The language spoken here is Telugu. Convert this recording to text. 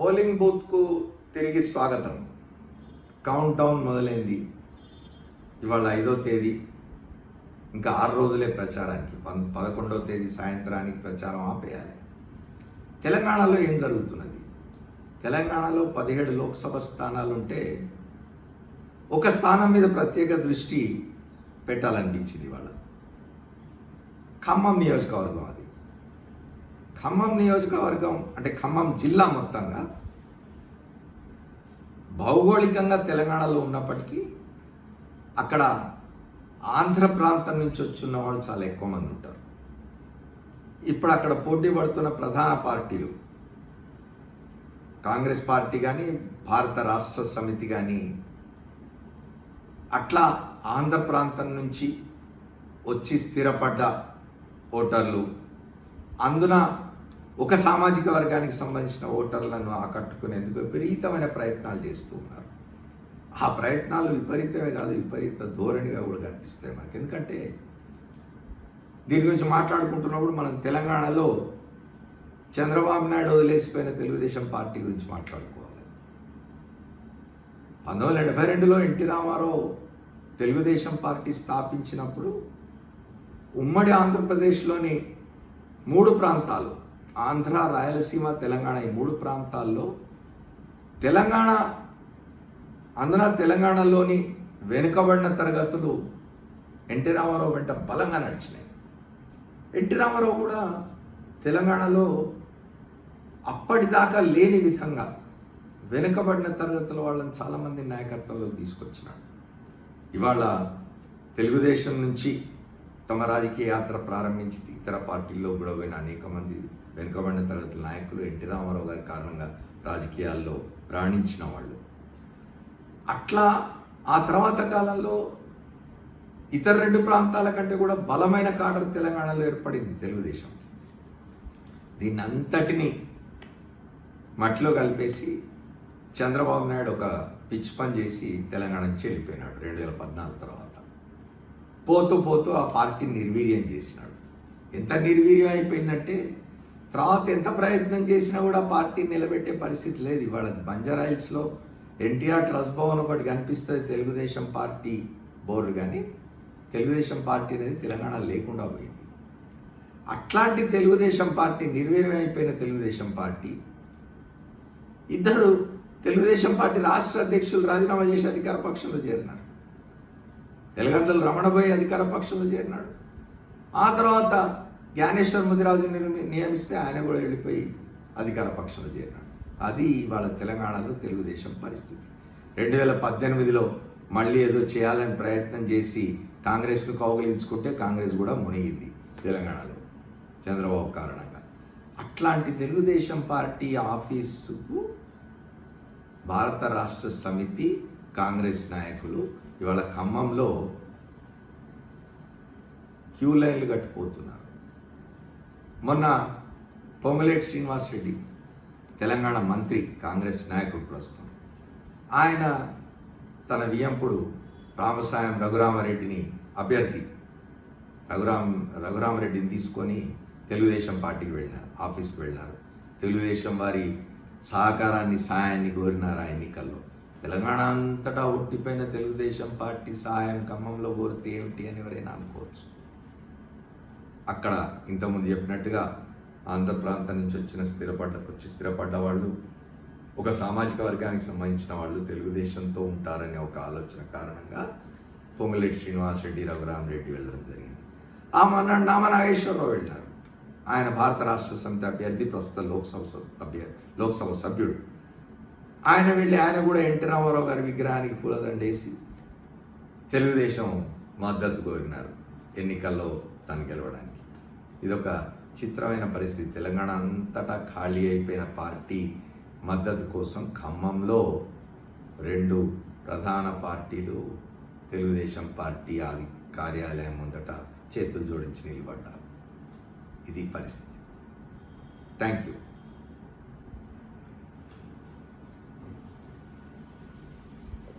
పోలింగ్ బూత్కు తిరిగి స్వాగతం. కౌంట్ డౌన్ మొదలైంది. ఇవాళ ఐదో తేదీ. ఇంకా ఆరు రోజులే ప్రచారానికి. పన్ పదకొండవ తేదీ సాయంత్రానికి ప్రచారం ఆపేయాలి. తెలంగాణలో ఏం జరుగుతున్నది? తెలంగాణలో పదిహేడు లోక్సభ స్థానాలు ఉంటే ఒక స్థానం మీద ప్రత్యేక దృష్టి పెట్టాలనిపించింది వాళ్ళ ఖమ్మం నియోజకవర్గం ఖమ్మం నియోజకవర్గం అంటే ఖమ్మం జిల్లా మొత్తంగా భౌగోళికంగా తెలంగాణలో ఉన్నప్పటికీ అక్కడ ఆంధ్ర ప్రాంతం నుంచి వచ్చిన వాళ్ళు చాలా ఎక్కువ మంది ఉంటారు. ఇప్పుడు అక్కడ పోటీ పడుతున్న ప్రధాన పార్టీలు కాంగ్రెస్ పార్టీ కానీ భారత రాష్ట్ర సమితి కానీ అట్లా ఆంధ్ర ప్రాంతం నుంచి వచ్చి స్థిరపడ్డ ఓటర్లు. అందున ఒక సామాజిక వర్గానికి సంబంధించిన ఓటర్లను ఆకట్టుకునేందుకు విపరీతమైన ప్రయత్నాలు చేస్తూ ఉన్నారు. ఆ ప్రయత్నాలు విపరీతమే కాదు విపరీత ధోరణిగా కూడా కనిపిస్తాయి మనకి. ఎందుకంటే దీని గురించి మాట్లాడుకుంటున్నప్పుడు మనం తెలంగాణలో చంద్రబాబు నాయుడు వదిలేసిపోయిన తెలుగుదేశం పార్టీ గురించి మాట్లాడుకోవాలి. పంతొమ్మిది వందల ఎనభై రెండులో ఎన్టీ రామారావు తెలుగుదేశం పార్టీ స్థాపించినప్పుడు ఉమ్మడి ఆంధ్రప్రదేశ్లోని మూడు ప్రాంతాలు ఆంధ్ర రాయలసీమ తెలంగాణ ఈ మూడు ప్రాంతాల్లో తెలంగాణ ఆంధ్ర తెలంగాణలోని వెనుకబడిన తరగతులు ఎన్టీ రామారావు వెంట బలంగా నడిచినాయి. ఎన్టీ రామారావు కూడా తెలంగాణలో అప్పటిదాకా లేని విధంగా వెనుకబడిన తరగతుల వాళ్ళని చాలామంది నాయకత్వంలో తీసుకొచ్చినాడు. ఇవాళ తెలుగుదేశం నుంచి తమ రాజకీయ యాత్ర ప్రారంభించి ఇతర పార్టీల్లో కూడా పోయిన అనేక మంది వెనుకబడిన తరగతుల నాయకులు ఎన్టీ రామారావు గారి కారణంగా రాజకీయాల్లో రాణించిన వాళ్ళు. అట్లా ఆ తర్వాత కాలంలో ఇతర రెండు ప్రాంతాల కంటే కూడా బలమైన కాడర్ తెలంగాణలో ఏర్పడింది తెలుగుదేశం. దీన్ని అంతటినీ మట్టిలో కలిపేసి చంద్రబాబు నాయుడు ఒక పిచ్ పని చేసి తెలంగాణ నుంచి వెళ్ళిపోయినాడు రెండు వేల పద్నాలుగు తర్వాత. పోతూ పోతూ ఆ పార్టీని నిర్వీర్యం చేసినాడు. ఎంత నిర్వీర్యం అయిపోయిందంటే తర్వాత ఎంత ప్రయత్నం చేసినా కూడా పార్టీ నిలబెట్టే పరిస్థితి లేదు. ఇవాళ బంజారాయిల్స్లో ఎన్టీఆర్ ట్రస్ట్ భవన్ ఒకటి కనిపిస్తుంది తెలుగుదేశం పార్టీ బోర్డు. కానీ తెలుగుదేశం పార్టీ అనేది తెలంగాణ లేకుండా పోయింది. అట్లాంటి తెలుగుదేశం పార్టీ నిర్వీర్యం అయిపోయిన తెలుగుదేశం పార్టీ ఇద్దరు తెలుగుదేశం పార్టీ రాష్ట్ర అధ్యక్షులు రాజీనామా చేసి అధికార పక్షంలో చేరినారు. ఎలగంతలు రమణబోయి అధికార పక్షంలో చేరినాడు. ఆ తర్వాత జ్ఞానేశ్వర్ ముదిరాజు నియమిస్తే ఆయన కూడా వెళ్ళిపోయి అధికార పక్షంలో చేరినాడు. అది ఇవాళ తెలంగాణలో తెలుగుదేశం పరిస్థితి. రెండు వేల పద్దెనిమిదిలో మళ్ళీ ఏదో చేయాలని ప్రయత్నం చేసి కాంగ్రెస్ను కౌగిలించుకుంటే కాంగ్రెస్ కూడా మునిగింది తెలంగాణలో చంద్రబాబు కారణంగా. అట్లాంటి తెలుగుదేశం పార్టీ ఆఫీసుకు భారత రాష్ట్ర సమితి కాంగ్రెస్ నాయకులు ఇవాళ ఖమ్మంలో క్యూ లైన్లు కట్టిపోతున్నారు. మొన్న పొంగలేటి శ్రీనివాస్ రెడ్డి తెలంగాణ మంత్రి కాంగ్రెస్ నాయకుడు ప్రస్తుతం ఆయన తన వియంపుడు రామసాయం రఘురామరెడ్డిని అభ్యర్థి రఘురామ్ రఘురామరెడ్డిని తీసుకొని తెలుగుదేశం పార్టీకి వెళ్ళినారు ఆఫీస్కి వెళ్ళినారు. తెలుగుదేశం వారి సహకారాన్ని సాయాన్ని కోరినారు ఆ ఎన్నికల్లో. తెలంగాణ అంతటా ఒట్టిపోయిన తెలుగుదేశం పార్టీ సహాయం ఖమ్మంలో కోరితే ఏమిటి అని ఎవరైనా అనుకోవచ్చు. అక్కడ ఇంతకుముందు చెప్పినట్టుగా ఆంధ్ర ప్రాంతం నుంచి వచ్చిన స్థిరపడ్డ వచ్చి స్థిరపడ్డ వాళ్ళు ఒక సామాజిక వర్గానికి సంబంధించిన వాళ్ళు తెలుగుదేశంతో ఉంటారనే ఒక ఆలోచన కారణంగా పొంగులేటి శ్రీనివాసరెడ్డి రఘురామరెడ్డి వెళ్ళడం జరిగింది. ఆ మన నామ నాగేశ్వరరావు వెళ్ళారు. ఆయన భారత రాష్ట్ర సమితి అభ్యర్థి ప్రస్తుత లోక్సభ అభ్య అభ్యర్థి లోక్సభ సభ్యుడు. ఆయన వెళ్ళి ఆయన కూడా ఎన్టీ రామారావు గారి విగ్రహానికి పూలదండేసి తెలుగుదేశం మద్దతు కోరినారు ఎన్నికల్లో తను గెలవడానికి. ఇదొక చిత్రమైన పరిస్థితి. తెలంగాణ అంతటా ఖాళీ అయిపోయిన పార్టీ మద్దతు కోసం ఖమ్మంలో రెండు ప్రధాన పార్టీలు తెలుగుదేశం పార్టీ ఆ కార్యాలయం ముందట చేతులు జోడించి నిలబడ్డారు. ఇది పరిస్థితి. Thank you